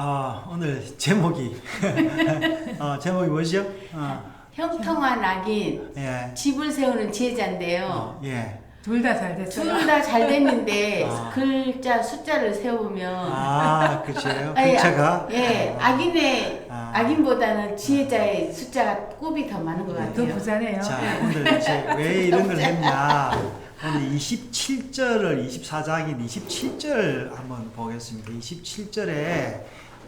아, 오늘 제목이 어, 제목이 뭐죠? 어, 형통한 악인 예. 집을 세우는 지혜자인데요. 어, 예. 둘 다잘 됐어요. 둘다잘 됐는데 아. 글자 숫자를 세우면 아, 그렇죠. 아니, 글자가 예 악인의 아. 악인보다는 지혜자의 숫자가 꼽이 더 많은 것 더 같아요. 부자네요. 자, 오늘 이제 왜 이런 걸 했냐? 오늘 27절을 24장인 27절 한번 보겠습니다. 27절에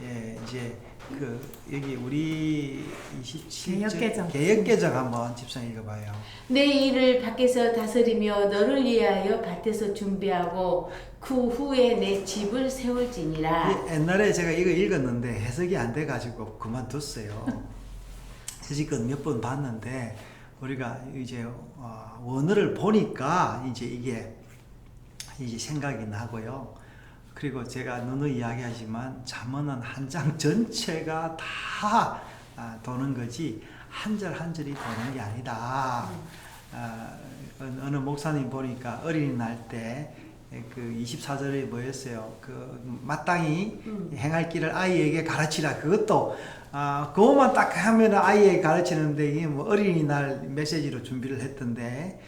예, 이제 그 여기 우리 27절 개역개정. 개역개정 한번 집사 읽어봐요. 내 일을 밖에서 다스리며 너를 위하여 밭에서 준비하고 그 후에 내 집을 세울지니라. 이 옛날에 제가 이거 읽었는데 해석이 안 돼가지고 그만뒀어요. 지금 몇 번 봤는데 우리가 이제 어, 원어를 보니까 이제 이게 이제 생각이 나고요. 그리고 제가 누누이 이야기하지만 잠언은 한 장 전체가 다 아, 도는 거지 한 절 한 절이 도는 게 아니다. 아, 어느 어느 목사님 보니까 어린이날 때 그 24절에 뭐였어요? 그 마땅히 음. 행할 길을 아이에게 가르치라. 그것도 아, 그것만 딱 하면 아이에게 가르치는데 이게 뭐 어린이날 메시지로 준비를 했던데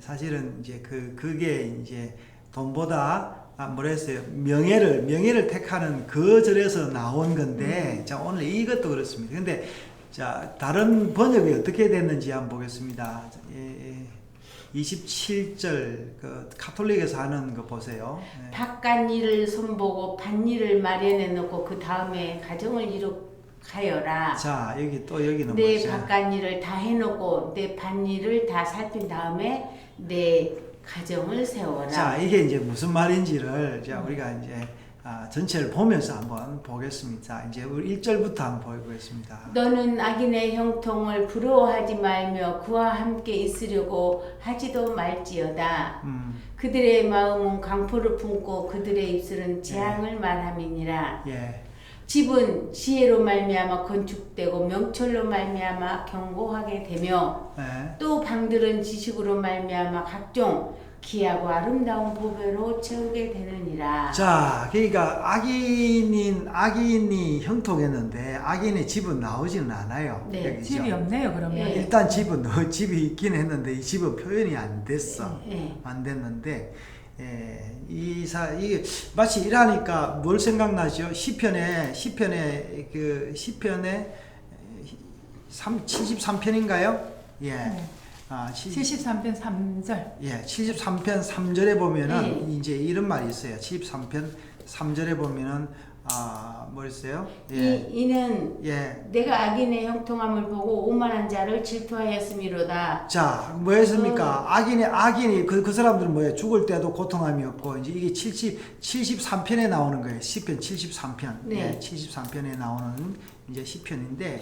사실은 이제 그 그게 이제 돈보다 아, 뭐라 했어요? 명예를 명예를 택하는 그 절에서 나온 건데 자 오늘 이것도 그렇습니다. 근데 자 다른 번역이 어떻게 됐는지 한번 보겠습니다. 예, 예. 27절 그 카톨릭에서 하는 거 보세요. 예. 바깥 일을 손보고 밭 일을 마련해 놓고 그 다음에 가정을 이룩하여라. 자 여기 또 여기는 내 뭐죠? 바깥 일을 다 해놓고 내 밭 일을 다 살핀 다음에 내 가정을 세워라. 자 이게 이제 무슨 말인지를 자 우리가 이제 아, 전체를 보면서 한번 보겠습니다. 자, 이제 우리 1절부터 한번 보겠습니다. 너는 악인의 형통을 부러워하지 말며 그와 함께 있으려고 하지도 말지어다. 음, 그들의 마음은 강포를 품고 그들의 입술은 재앙을 말함이니라. 예, 집은 지혜로 말미암아 건축되고 명철로 말미암아 견고하게 되며 예. 또 방들은 지식으로 말미암아 각종 귀하고 아름다운 보배로 채우게 되느니라. 자, 그러니까 악인인 악인이 형통했는데 악인의 집은 나오지는 않아요. 네, 여기죠? 집이 없네요, 그러면. 예. 일단 집은 너 집이 있긴 했는데 이 집은 표현이 안 됐어. 예. 안 됐는데 예, 이사 이 마치 이러니까 뭘 생각나죠? 시편에 시편에 그 시편에 3 73편인가요? 예. 네. 아, 시, 73편 3절. 예, 73편 3절에 보면은 네. 이제 이런 말이 있어요. 73편 3절에 보면은 아, 뭐 있어요? 이, 예. 이는 예. 내가 악인의 형통함을 보고 오만한 자를 질투하였음이로다. 자, 뭐였습니까? 악인이, 악인이, 그, 그 사람들은 뭐예요? 죽을 때도 고통함이 없고, 이제 이게 70, 73편에 나오는 거예요. 10편 73편. 네. 예, 73편에 나오는 이제 10편인데,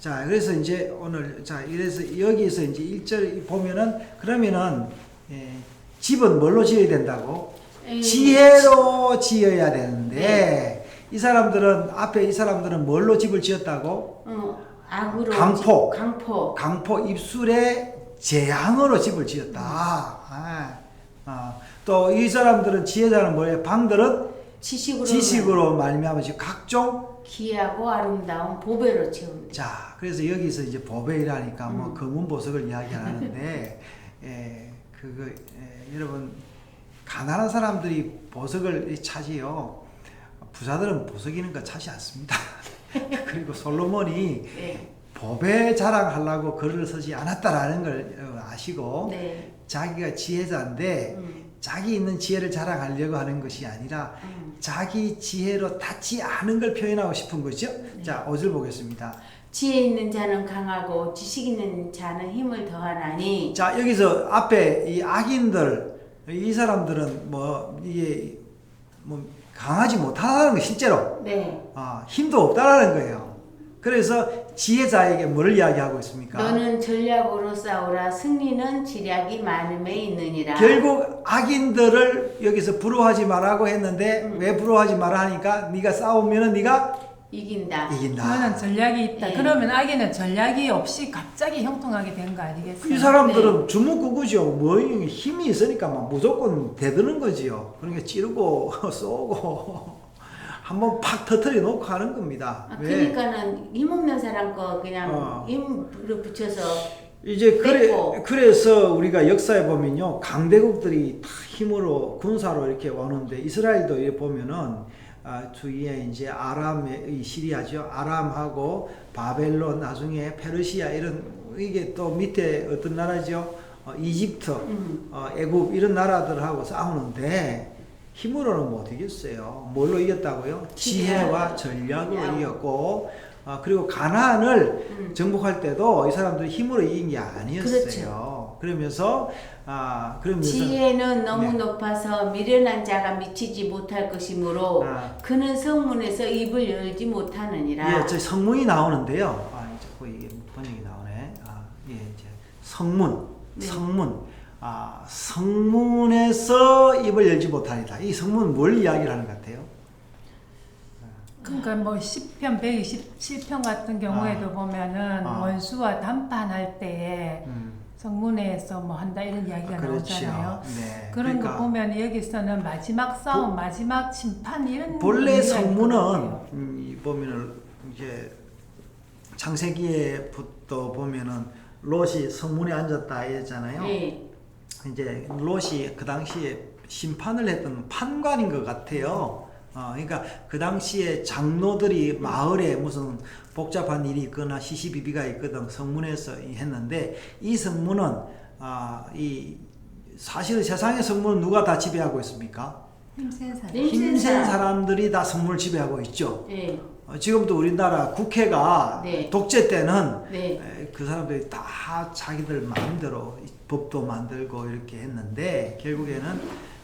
자, 그래서 이제 오늘, 자, 이래서 여기서 이제 1절 보면은, 그러면은, 예, 집은 뭘로 지어야 된다고? 음, 지혜로 지어야 되는데, 이 사람들은, 앞에 이 사람들은 뭘로 집을 지었다고? 어, 악으로 강포. 지- 강포. 강포 입술에 재앙으로 집을 지었다. 아, 아. 또이 사람들은 지혜자는 뭐예요? 방들은 지식으로 지식으로 말미암아 각종 귀하고 아름다운 보배로 채운다. 자 그래서 여기서 이제 보배이라니까 뭐 음. 검은 보석을 이야기하는데 예, 그거 예, 여러분 가난한 사람들이 보석을 차지요. 부자들은 보석 있는 거 차지 않습니다. 그리고 솔로몬이 네. 법에 자랑하려고 글을 쓰지 않았다라는 걸 어, 아시고 네. 자기가 지혜자인데 음, 자기 있는 지혜를 자랑하려고 하는 것이 아니라 음. 자기 지혜로 닿지 않은 걸 표현하고 싶은 거죠. 네. 자, 5절 보겠습니다. 지혜 있는 자는 강하고 지식 있는 자는 힘을 더하나니 자, 여기서 앞에 이 악인들 이 사람들은 뭐 이게 뭐 강하지 못하다는 거 실제로 네. 아, 힘도 없다라는 거예요. 그래서 지혜자에게 뭘 이야기하고 있습니까? 너는 전략으로 싸우라 승리는 지략이 많음에 있느니라. 결국 악인들을 여기서 부러워하지 말라고 했는데 음. 왜 부러워하지 말아 하니까 네가 싸우면은 네가 이긴다. 이긴다. 그거는 전략이 있다. 네. 그러면 악인은 전략이 없이 갑자기 형통하게 된 거 아니겠어요? 이 사람들은 주먹구구죠. 뭐 힘이 있으니까 막 무조건 대드는 거지요. 그러니까 찌르고 쏘고 한번 팍 터트려 놓고 하는 겁니다. 아, 왜? 그러니까는 힘 없는 사람 거 그냥 어. 힘으로 붙여서 이제 그래 뺏고. 그래서 우리가 역사에 보면요 강대국들이 다 힘으로 군사로 이렇게 오는데 이스라엘도 이렇게 보면은 아, 주위에 이제 아람의 이 시리아죠 아람하고 바벨론 나중에 페르시아 이런 이게 또 밑에 어떤 나라죠 어, 이집트 음. 어, 애굽 이런 나라들하고 싸우는데 힘으로는 못 이겼어요. 뭘로 이겼다고요? 지혜와 전략으로 전략. 이겼고 어, 그리고 가나안을 음. 정복할 때도 이 사람들이 힘으로 이긴 게 아니었어요. 그렇죠. 그러면서 아 그러면서 지혜는 너무 네. 높아서 미련한 자가 미치지 못할 것이므로 아. 그는 성문에서 입을 열지 못하느니라. 예, 저 성문이 나오는데요. 아, 자꾸 이게 번역이 나오네. 아, 예, 이제 성문, 네. 성문. 아, 성문에서 입을 열지 못하리다. 이 성문 뭘 이야기를 하는 것 같아요? 그러니까 뭐 10편 127편 같은 경우에도 아. 보면은 아. 원수와 담판할 때에 음, 성문에서 뭐 한다 이런 이야기가 나오잖아요. 네. 그런 그러니까 거 보면 여기서는 마지막 싸움, 마지막 심판 이런 본래 성문은. 음, 이 보면은 이제 창세기에부터 보면은 롯이 성문에 앉았다 했잖아요. 네. 이제 롯이 그 당시에 심판을 했던 판관인 것 같아요. 어, 그러니까 그 당시에 장로들이 마을에 무슨 복잡한 일이 있거나 시시비비가 있거든 성문에서 했는데 이 성문은 아, 이 사실 세상의 성문은 누가 다 지배하고 있습니까? 힘센 사람. 네. 힘센 힘센 사람. 사람들이 다 성문을 지배하고 있죠. 네. 어, 지금도 우리나라 국회가 네. 독재 때는 네. 에, 그 사람들이 다 자기들 마음대로 이 법도 만들고 이렇게 했는데 결국에는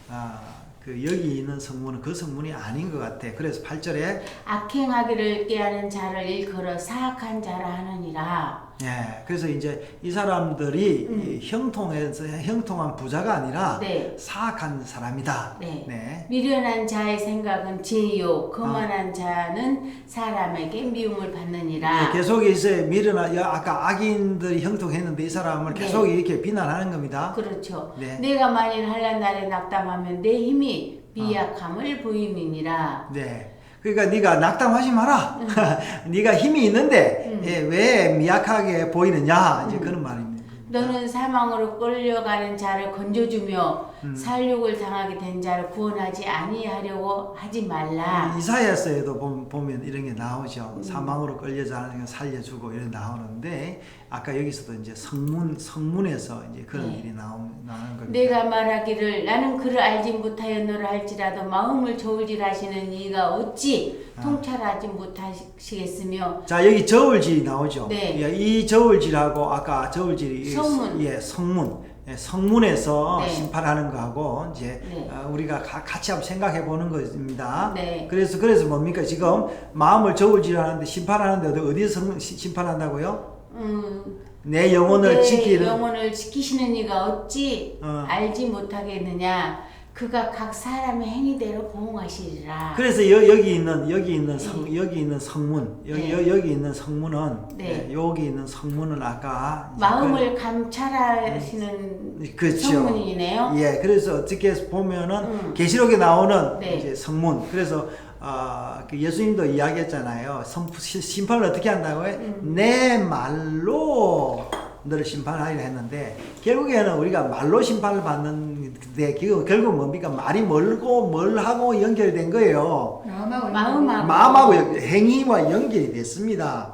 아, 그 여기 있는 성문은 그 성문이 아닌 것 같아. 그래서 8절에 악행하기를 깨하는 자를 일컬어 사악한 자라 하느니라. 예, 그래서 이제 이 사람들이 음. 이 형통해서 형통한 부자가 아니라 네. 사악한 사람이다. 네. 네. 미련한 자의 생각은 죄요, 아. 거만한 자는 사람에게 미움을 받느니라. 예, 계속 이제 미련한 야, 아까 악인들이 형통했는데 이 사람을 네. 계속 이렇게 비난하는 겁니다. 그렇죠. 네. 내가 만일 한란 날에 낙담하면 내 힘이 아. 미약함을 보임이니라. 네. 그러니까 네가 낙담하지 마라. 네가 힘이 있는데 음. 예, 왜 미약하게 보이느냐 이제 음. 그런 말입니다. 너는 사망으로 끌려가는 자를 건져주며 음. 살육을 당하게 된 자를 구원하지 아니하려고 하지 말라. 이사야서에도 보- 보면 이런 게 나오죠. 음. 사망으로 끌려 자는 거 살려주고 이런 나오는데 아까 여기서도 이제 성문 성문에서 이제 그런 네. 일이 나오, 나오는 겁니다. 내가 말하기를 나는 그를 알지 못하였노라 할지라도 마음을 저울질하시는 이가 어찌 아. 통찰하지 못하시겠으며 자 여기 저울질이 나오죠. 네. 예, 이 저울질하고 아까 저울질이 성문. 예 성문 예, 성문에서 네. 심판하는 거하고 이제 네. 어, 우리가 가- 같이 한번 생각해 보는 것입니다. 네. 그래서 그래서 뭡니까 지금 마음을 저울질하는데 심판하는데 어디- 어디서 심판한다고요? 음, 내 영혼을 내 지키는 영혼을 지키시는 이가 어찌 어. 알지 못하겠느냐 그가 각 사람의 행위대로 보응하시리라. 그래서 여, 여기 있는 여기 있는 성 여기 있는 성문 여기 네. 여, 여기 있는 성문은 네. 예, 여기 있는 성문은 아까 마음을 감찰하시는 그- 그렇죠. 성문이네요. 예, 그래서 어떻게 보면은 음. 계시록에 나오는 네. 이제 성문. 그래서 아, 그 예수님도 이야기했잖아요. 성, 시- 심판을 어떻게 한다고요? 음. 내 말로 너를 심판하리라 했는데 결국에는 우리가 말로 심판을 받는 데그 결국 뭡니까? 말이 멀고 멀하고 연결된 거예요. 마음하고 마음하고. 마음하고 행위와 연결이 됐습니다.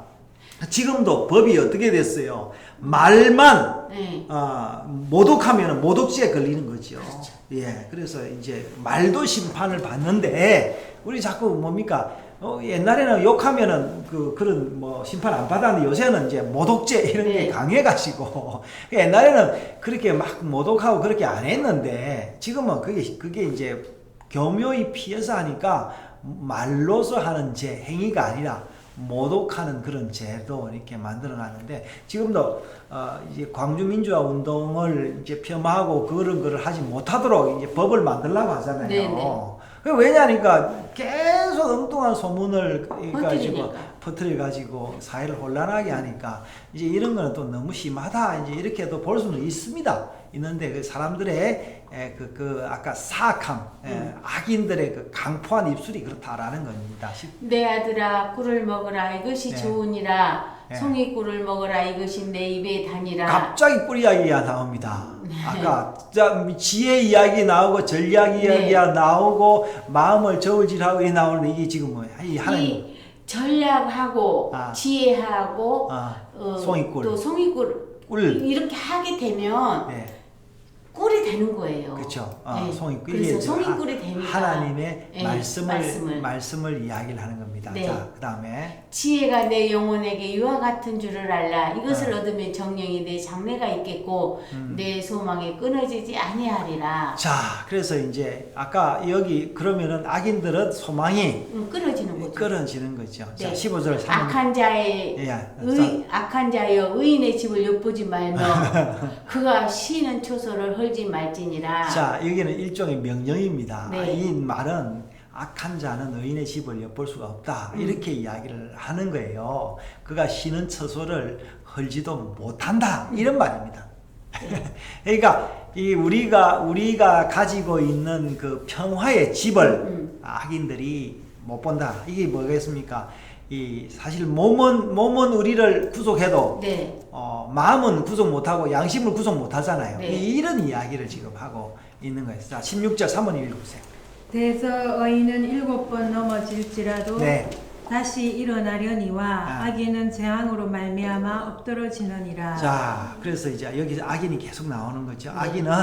지금도 법이 어떻게 됐어요? 말만 네. 아, 모독하면 모독죄에 걸리는 거죠. 예, 그래서 이제 말도 심판을 받는데 우리 자꾸 뭡니까? 어, 옛날에는 욕하면은 그 그런 뭐 심판 안 받았는데 요새는 이제 모독죄 이런 게 네. 강해가지고 옛날에는 그렇게 막 모독하고 그렇게 안 했는데 지금은 그게 그게 이제 교묘히 피해서 하니까 말로서 하는 죄 행위가 아니라 모독하는 그런 죄도 이렇게 만들어 놨는데 지금도 어 이제 광주 민주화 운동을 이제 폄하하고 그런 거를 하지 못하도록 이제 법을 만들려고 하잖아요. 네네. 그 왜냐니까 계속 엉뚱한 소문을 가지고. 퍼뜨려 가지고 사회를 혼란하게 하니까 이제 이런 거는 또 너무 심하다 이제 이렇게도 볼 수는 있습니다. 있는데 그 사람들의 예, 그, 그 아까 사악함, 예, 음. 악인들의 그 강포한 입술이 그렇다라는 겁니다. 시- 내 아들아 꿀을 먹으라 이것이 네. 좋으니라 네. 송이 꿀을 먹으라 이것이 내 입에 다니라 갑자기 꿀 이야기가 나옵니다. 네. 아까 자, 지혜 이야기 나오고 전략 이야기가 나오고 마음을 저울질하고 이 나오는데 이게 지금 뭐야? 이 하나님 이 전략하고 아. 지혜하고 아, 어, 송이꿀. 또 송이꿀 꿀. 이렇게 하게 되면 예, 꿀이 되는 거예요. 그렇죠. 어, 네. 송이꿀 그래서 이게 송이꿀이 되니까 하나님의 예, 말씀을, 말씀을 말씀을. 이야기를 하는 겁니다. 네. 자, 그다음에 지혜가 내 영혼에게 유화 같은 줄을 알라. 이것을 아. 얻으면 정령이 내 장래가 있겠고 음. 내 소망이 끊어지지 아니하리라. 자, 그래서 이제 아까 여기 그러면은 악인들은 소망이 음, 끊어지는 거죠. 끊어지는 거죠. 자, 네. 15절 3절. 악한 자의 예, 자, 의, 악한 자여 의인의 집을 엿보지 말며 그가 쉬는 초소를 헐지 말지니라. 자, 여기는 일종의 명령입니다. 네. 이 말은 악한 자는 의인의 집을 엿볼 수가 없다. 음. 이렇게 이야기를 하는 거예요. 그가 쉬는 처소를 헐지도 못한다. 이런 말입니다. 그러니까 이 우리가 우리가 가지고 있는 그 평화의 집을 음. 악인들이 못 본다. 이게 뭐겠습니까? 이 사실 몸은 몸은 우리를 구속해도 네. 어, 마음은 구속 못하고 양심을 구속 못하잖아요. 네. 이- 이런 이야기를 지금 하고 있는 거예요. 자, 16절 3번 읽어보세요. 대서 의인은 일곱 번 넘어질지라도 네. 다시 일어나려니와 아. 악인은 재앙으로 말미암아 엎드러지느니라. 자, 그래서 이제 여기 악인이 계속 나오는 거죠. 네. 악인은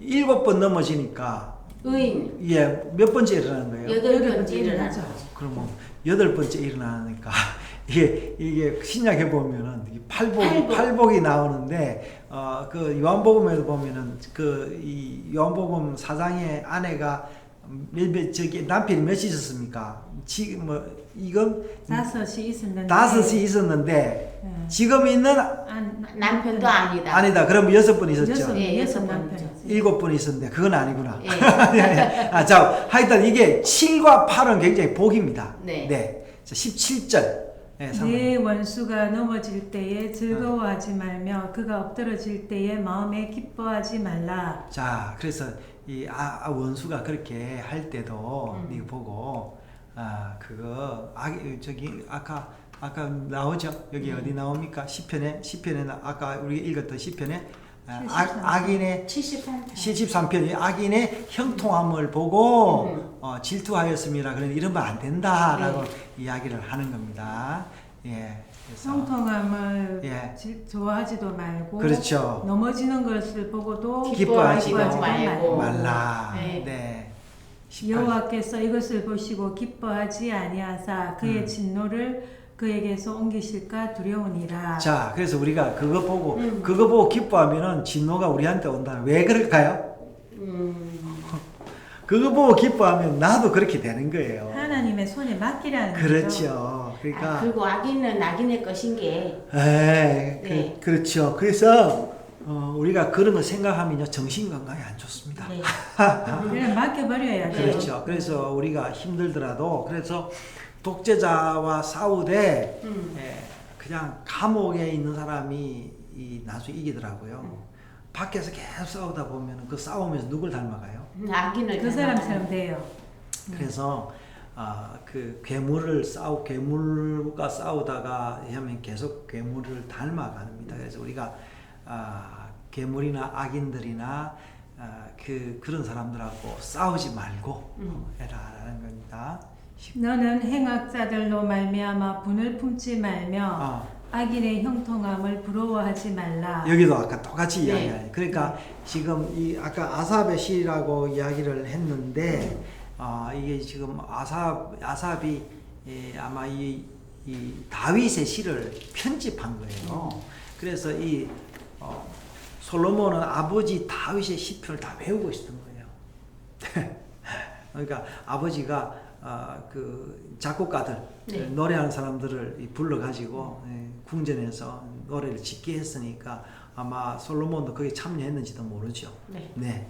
일곱 번 넘어지니까 의인 예, 몇 번째 일어나는 거예요? 여덟 번째. 일어나죠. 그러면 여덟 번째 일어나니까 이게 이게 신약에 보면은 이 팔복 팔복. 팔복이 나오는데 어 그 요한복음에도 보면은 그 이 요한복음 사장의 아내가 저기 남편이 몇 있었습니까? 지금 뭐 이건 다섯이 있었는데 다섯이 있었는데 네. 지금 있는 안- 남편도 아니다. 아니다. 그럼 여섯 분 있었죠. 여섯 예, 여섯 남편. 일곱 분 있었는데 그건 아니구나. 예. 아, 자, 하여튼 이게 7과 8은 굉장히 복입니다. 네. 자, 17절. 네. 내 원수가 넘어질 때에 즐거워하지 말며 그가 엎드러질 때에 마음에 기뻐하지 말라. 자, 그래서 이 아, 아, 원수가 그렇게 할 때도 음. 이거 보고 아, 그거 아 저기 아까 아까 나오죠. 여기 음. 어디 나옵니까? 시편에 시편에 나- 아까 우리 읽었던 시편에 아, 73. 악, 악인의 78편. 73편이 악인의 형통함을 보고 음. 어, 질투하였습니다. 그러니 이러면 안 된다라고 이야기를 하는 겁니다. 예. 그래서 성통함을 예. 지- 좋아하지도 말고 그렇죠. 넘어지는 것을 보고도 기뻐하지도 기뻐하지도 말고. 말라. 네. 네. 18. 여호와께서 이것을 보시고 기뻐하지 아니하사 그의 음. 진노를 그에게서 옮기실까 두려우니라. 자, 그래서 우리가 그거 보고 음. 그거 보고 기뻐하면은 진노가 우리한테 온다. 왜 그럴까요? 음, 그거 보고 기뻐하면 나도 그렇게 되는 거예요. 하나님의 손에 맡기라는 거죠. 그렇죠. 그러니까 아, 그리고 악인은 악인의 것인 게에 네. 그, 렇죠 그래서 어, 우리가 그런 거 생각하면요 정신 건강에 안 좋습니다. 네. 그냥 맡겨버려야 돼요. 그렇죠. 그래서 우리가 힘들더라도 그래서 독재자와 싸우되 음. 예, 그냥 감옥에 있는 사람이 이 나중에 이기더라고요. 음. 밖에서 계속 싸우다 보면 그 싸우면서 누굴 닮아가요? 악인을 그 닮아가는. 사람처럼 돼요. 그래서 아, 그 괴물을 싸우 괴물과 싸우다가 하면 계속 괴물을 닮아갑니다. 그래서 우리가 아, 괴물이나 악인들이나 아, 그 그런 사람들하고 싸우지 말고 음. 해라라는 겁니다. 너는 행악자들로 말미암아 분을 품지 말며 아, 악인의 형통함을 부러워하지 말라. 여기도 아까 똑같이 네. 이야기해요. 그러니까 지금 이 아까 아삽의 시라고 이야기를 했는데 아 이게 지금 아삽 아삽이 예, 아마 이, 이 다윗의 시를 편집한 거예요. 그래서 이 어, 솔로몬은 아버지 다윗의 시편을 다 외우고 있었던 거예요. 그러니까 아버지가 어, 그 작곡가들 네. 노래하는 사람들을 이 불러가지고 예, 궁전에서 노래를 짓게 했으니까 아마 솔로몬도 거기에 참여했는지도 모르죠. 네. 네.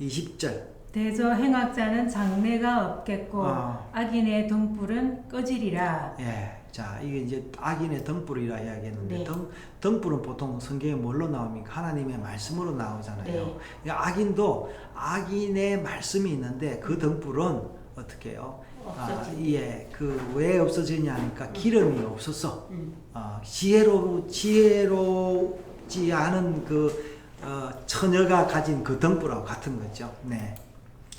20절. 대저 행악자는 장래가 없겠고 어. 악인의 등불은 꺼지리라. 예. 자, 이게 이제 악인의 등불이라 이야기했는데 네. 등, 등불은 보통 성경에 뭘로 나옵니까? 하나님의 말씀으로 나오잖아요. 네. 그러니까 악인도 악인의 말씀이 있는데 그 등불은 어떻게 해요? 없어진다. 예. 그 왜 없어지냐 하니까 기름이 없었어. 음. 어, 지혜로 지혜롭지 않은 그 어, 처녀가 가진 그 등불하고 같은 거죠. 네.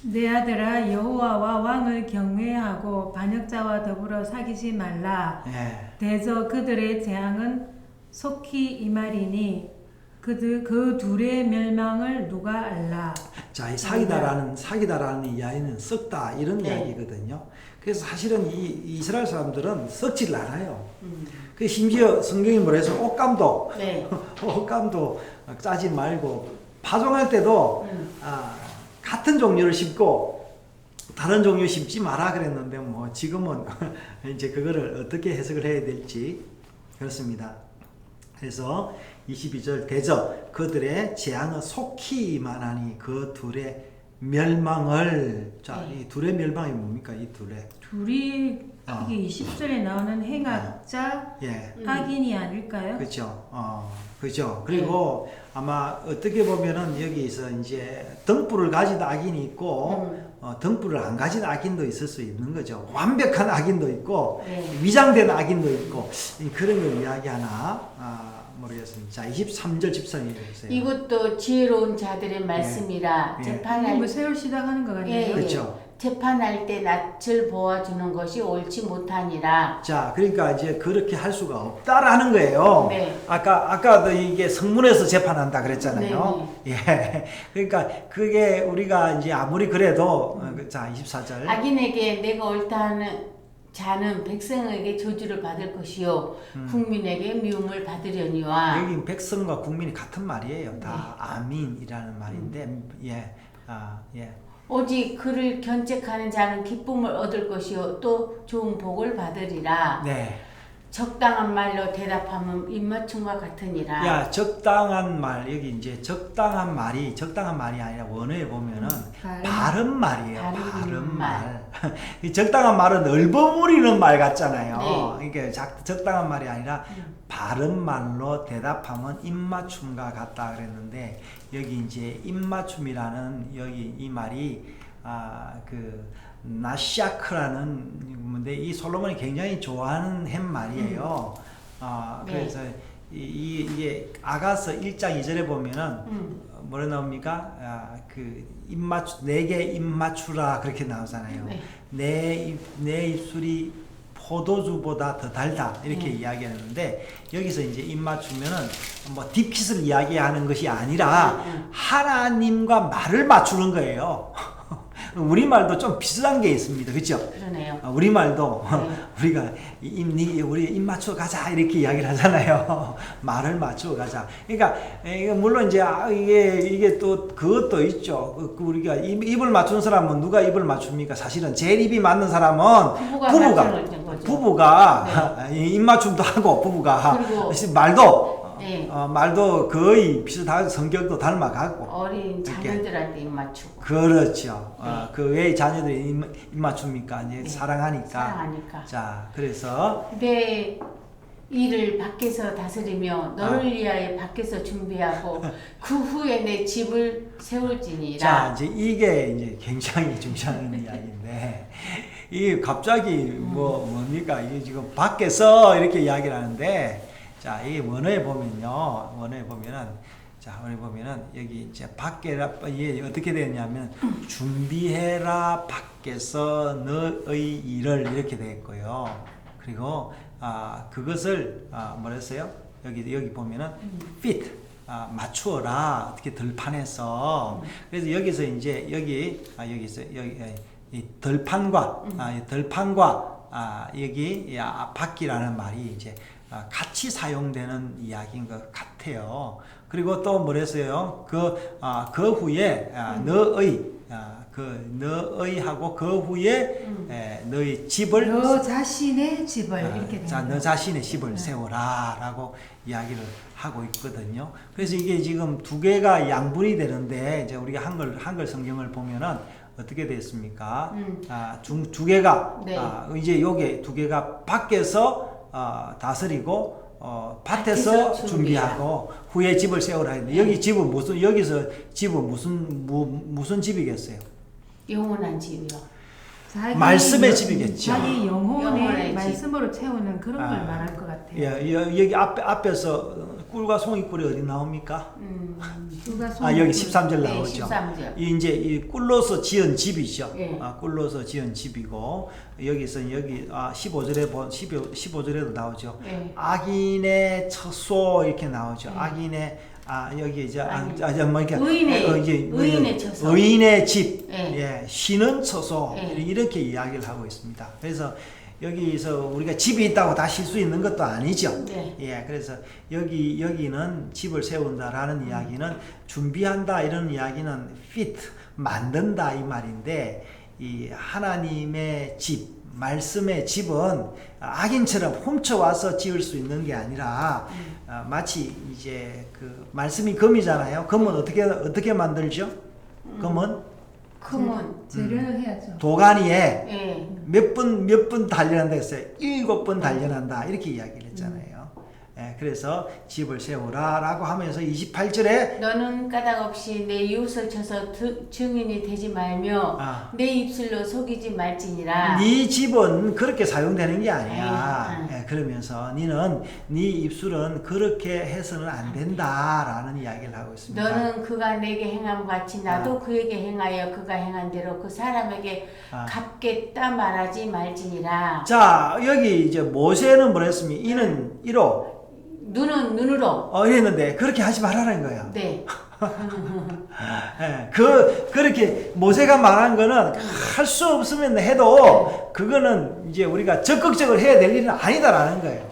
내 아들아 여호와와 왕을 경외하고 반역자와 더불어 사귀지 말라. 예. 대저 그들의 재앙은 속히 임하리니 그들 그 둘의 멸망을 누가 알라. 자, 이 사기다라는 사기다라는 이야기는 썩다 이런 네. 이야기거든요. 그래서 사실은 이 이스라엘 사람들은 썩질 않아요. 음. 그 심지어 성경이 뭐래서 옷감도 네. 옷감도 짜지 말고 파종할 때도 음. 아, 같은 종류를 심고 다른 종류 심지 마라 그랬는데 뭐 지금은 이제 그거를 어떻게 해석을 해야 될지 그렇습니다. 그래서 22절 대저 그들의 재앙은 속히 임하나니 그 둘의 멸망을 자 네. 이 둘의 멸망이 뭡니까 이 둘의 둘이 어. 이게 20절에 나오는 행악자 예 음. 악인이 아닐까요? 그렇죠. 어, 그렇죠. 그리고 아마 어떻게 보면은 여기서 이제 등불을 가진 악인이 있고 음. 어, 등불을 안 가진 악인도 있을 수 있는 거죠. 완벽한 악인도 있고 네. 위장된 악인도 있고 이 그런 걸 이야기하나 아, 모르겠습니다. 자, 23절 13절 보세요. 이것도 지혜로운 자들의 말씀이라 예. 재판할 뭐 새로 시작하는 것 같네요. 예, 예. 그렇죠. 재판할 때 낯을 보아주는 것이 옳지 못하니라. 자, 그러니까 이제 그렇게 할 수가 없다라는 거예요. 네. 아까 아까도 이게 성문에서 재판한다 그랬잖아요. 네, 예. 그러니까 그게 우리가 이제 아무리 그래도 어, 그- 자, 24절. 악인에게 내가 옳다 하는 자는 백성에게 저주를 받을 것이요 음. 국민에게 미움을 받으려니와 여기 백성과 국민이 같은 말이에요. 다 아민이라는 말인데 예. 아, 예. 오직 그를 견책하는 자는 기쁨을 얻을 것이요 또 좋은 복을 받으리라. 네. 적당한 말로 대답하면 입맞춤과 같으니라. 야, 적당한 말 여기 이제 적당한 말이 적당한 말이 아니라 원어에 보면은 바른- 바른 말이에요. 바른 바른 말. 말. 이 적당한 말은 얼버무리는 말 같잖아요. 네. 이게 작- 적당한 말이 아니라 음. 바른 말로 대답하면 입맞춤과 같다 그랬는데 여기 이제 입맞춤이라는 여기 이 말이 아그 나샤크라는 건데 이 솔로몬이 굉장히 좋아하는 햄 말이에요. 아 네. 그래서 이, 이 이게 아가서 1장 2절에 보면은 음. 어, 뭐라 나옵니까? 아, 그 입맞추 내게 입맞추라 그렇게 나오잖아요. 네. 내, 입, 내 입술이 포도주보다 더 달다 이렇게 음. 이야기하는데 여기서 이제 입맞추면은 뭐 딥킷을 이야기하는 것이 아니라 음, 음. 하나님과 말을 맞추는 거예요. 우리 말도 좀 비슷한 게 있습니다, 그렇죠? 그러네요. 우리 말도 네. 우리가 입, 니, 우리 입 맞추어 가자 이렇게 이야기를 하잖아요. 말을 맞추어 가자. 그러니까 이게 물론 이제 아, 이게 이게 또 그것도 있죠. 그, 그 우리가 입, 입을 맞춘 사람은 누가 입을 맞춥니까? 사실은 제일 입이 맞는 사람은 부부가 부부가. 부부가 입 맞춤도 하고 부부가 그리고- 말도 네. 어, 말도 거의 비슷하고 성격도 닮아가고 어린. 자녀들한테 입맞추고 그렇죠. 어, 그 왜 자녀들이 입, 입 맞춥니까? 이제 네. 사랑하니까. 사랑하니까. 자, 그래서 내 일을 밖에서 다스리며 너를 아. 위하여 밖에서 준비하고 그 후에 내 집을 세울지니라. 자 이제 이게 이제 굉장히 중요한 이야기인데 이 갑자기 뭐 뭡니까 이게 지금 밖에서 이렇게 이야기를 하는데 자 이 원어에 보면요 원어에 보면은 자 원어에 보면은 여기 이제 밖에라 이게 어떻게 되냐면 준비해라 밖에서 너의 일을 이렇게 돼 있고요. 그리고 아 그것을 아 뭐랬어요? 여기 여기 보면은 fit 아, 맞추어라. 어떻게 들판에서. 그래서 여기서 이제 여기 아 여기서 여기 에, 이 들판과 아, 이 들판과 아, 여기 이 아, 바퀴라는 말이 이제 아, 같이 사용되는 이야기인 것 같아요. 그리고 또 뭐랬어요? 그, 아, 그 후에 아, 너의 아, 그 너의 하고 그 후에 에, 너의 집을 너 자신의 집을 아, 이렇게 자, 너. 자신의 집을 네. 세워라라고 이야기를 하고 있거든요. 그래서 이게 지금 두 개가 양분이 되는데 이제 우리가 한글 한글 성경을 보면은 어떻게 됐습니까? 음. 아, 중, 두 개가 네. 아, 이제 요게 두 개가 밖에서 어, 다스리고 어, 밭에서 준비하고 후에 집을 세우라 했는데 여기 집은 무슨 여기서 집은 무슨 무, 무슨 집이겠어요? 영원한 집이요. 자기 말씀의 영- 집이겠죠. 자기 영혼의 영혼의 집. 말씀으로 채우는 그런 걸 아. 말할 것 같아요. 예, 여- 여기 앞에 앞에서 꿀과 송이꿀이 어디 나옵니까? 음. 누가 아 여기 손을- 13절 네, 나오죠. 13절. 이 이제 이 꿀로서 지은 집이죠. 예. 아, 꿀로서 지은 집이고 여기서 여기 아 15절에 보 15, 15절에도 나오죠. 예. 악인의 처소 이렇게 나오죠. 네. 악인의 아 여기 이제 아, 아니, 아, 저뭐 이렇게 의인의- 어, 이제 뭐 의인의 처소. 의인의 집, 예. 예, 쉬는 처소 예. 이렇게 이야기를 하고 있습니다. 그래서 여기서 우리가 집이 있다고 다 쉴 수 있는 것도 아니죠. 네. 예, 그래서 여기 여기는 집을 세운다라는 이야기는 준비한다 이런 이야기는 fit 만든다 이 말인데 이 하나님의 집 말씀의 집은 악인처럼 훔쳐와서 지을 수 있는 게 아니라 아, 마치 이제 그 말씀이 금이잖아요. 금은 어떻게 어떻게 만들죠? 금은 금은 재련을 해야죠. 도가니에 예. 몇분몇분 단련한다 했어요. 일곱 번 단련한다 이렇게 이야기를 했잖아요. 예, 그래서 집을 세우라라고 하면서 28절에 너는 까닭 없이 내 이웃을 쳐서 드- 증인이 되지 말며 아, 내 입술로 속이지 말지니라. 네 집은 그렇게 사용되는 게 아니야. 아. 예, 그러면서 너는 네 입술은 그렇게 해서는 안 된다라는 이야기를 하고 있습니다. 너는 그가 내게 행함 같이 나도 그에게 행하여 그가 행한 대로 그 사람에게 아. 갚겠다 말하지 말지니라. 자 여기 이제 모세는 뭐랬습니까? 이는 이로 눈은 눈으로. 어 이랬는데 그렇게 하지 말라는 거예요. 네. 예, 그 그렇게 모세가 말한 거는 할 수 없으면 해도 그거는 이제 우리가 적극적으로 해야 될 일은 아니다라는 거예요.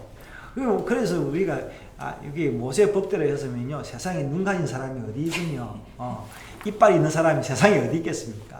그리고 그래서 우리가 아, 여기 모세 법대로 했으면요 세상에 눈 가진 사람이 어디 있으며 어, 이빨 있는 사람이 세상에 어디 있겠습니까?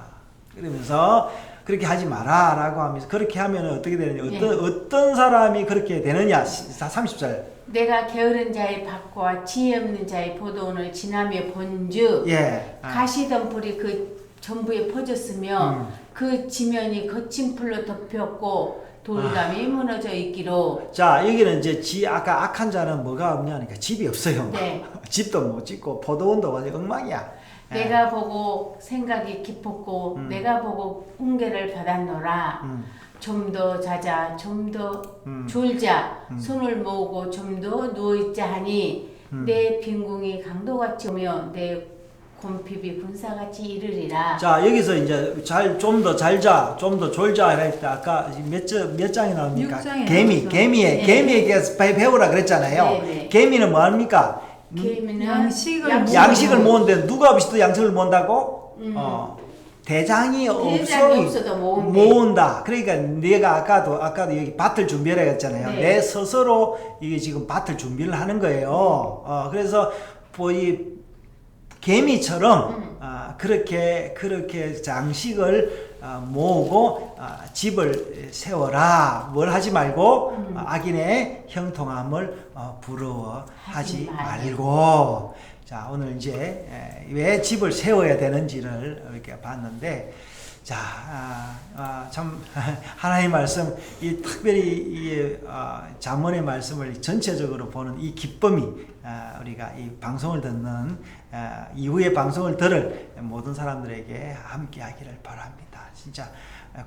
그러면서 그렇게 하지 마라라고 하면서 그렇게 하면 어떻게 되느냐 어떤 어떤 사람이 그렇게 되느냐 30절 내가 게으른 자의 밭과 지혜 없는 자의 포도원을 지나며 본즉 예 아, 가시덤불이 그 전부에 퍼졌으며 음. 그 지면이 거친 풀로 덮였고 돌담이 무너져 있기로 자 여기는 이제 지 아까 악한 자는 뭐가 없냐니까 집이 없어요. 네. 집도 못 짓고 포도원도 완전 엉망이야. 예. 내가 보고 생각이 깊었고 음. 내가 보고 훈계를 받았노라 음, 좀 더 자자 좀 더 음. 졸자 음. 손을 모으고 좀 더 누워있자 하니 음. 내 빈궁이 강도같이 오며 내 곰핍이 군사같이 이르리라 자 여기서 이제 잘 좀 더 잘자, 좀 더 졸자 할 때 아까 몇몇 장이 나옵니까? 육 장에 개미, 나오죠. 개미에 네. 개미에게 배- 배우라 그랬잖아요. 네, 네. 개미는 뭐 합니까? 개미는 양식을 양식을 모으는데 누가 없이 또 양식을 모은다고? 음. 어, 대장이 대장이 없어 모은대. 모은다. 그러니까 내가 아까도 아까도 여기 밭을 준비를 했잖아요. 네. 내 스스로 이게 지금 밭을 준비를 하는 거예요. 어, 그래서 뭐이 개미처럼 음. 아, 그렇게 그렇게 장식을 아, 모으고 아, 집을 세워라. 뭘 하지 말고 음. 아, 악인의 형통함을 어, 부러워하지 하지 말고. 자 오늘 이제 에, 왜 집을 세워야 되는지를 이렇게 봤는데 자, 아, 아, 참 하나님 말씀 이 특별히 이 아, 잠언의 말씀을 전체적으로 보는 이 기쁨이 아, 우리가 이 방송을 듣는 아, 이후에 방송을 들을 모든 사람들에게 함께 하기를 바랍니다. 진짜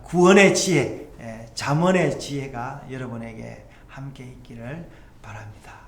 구원의 지혜, 에, 잠언의 지혜가 여러분에게 함께 있기를 바랍니다.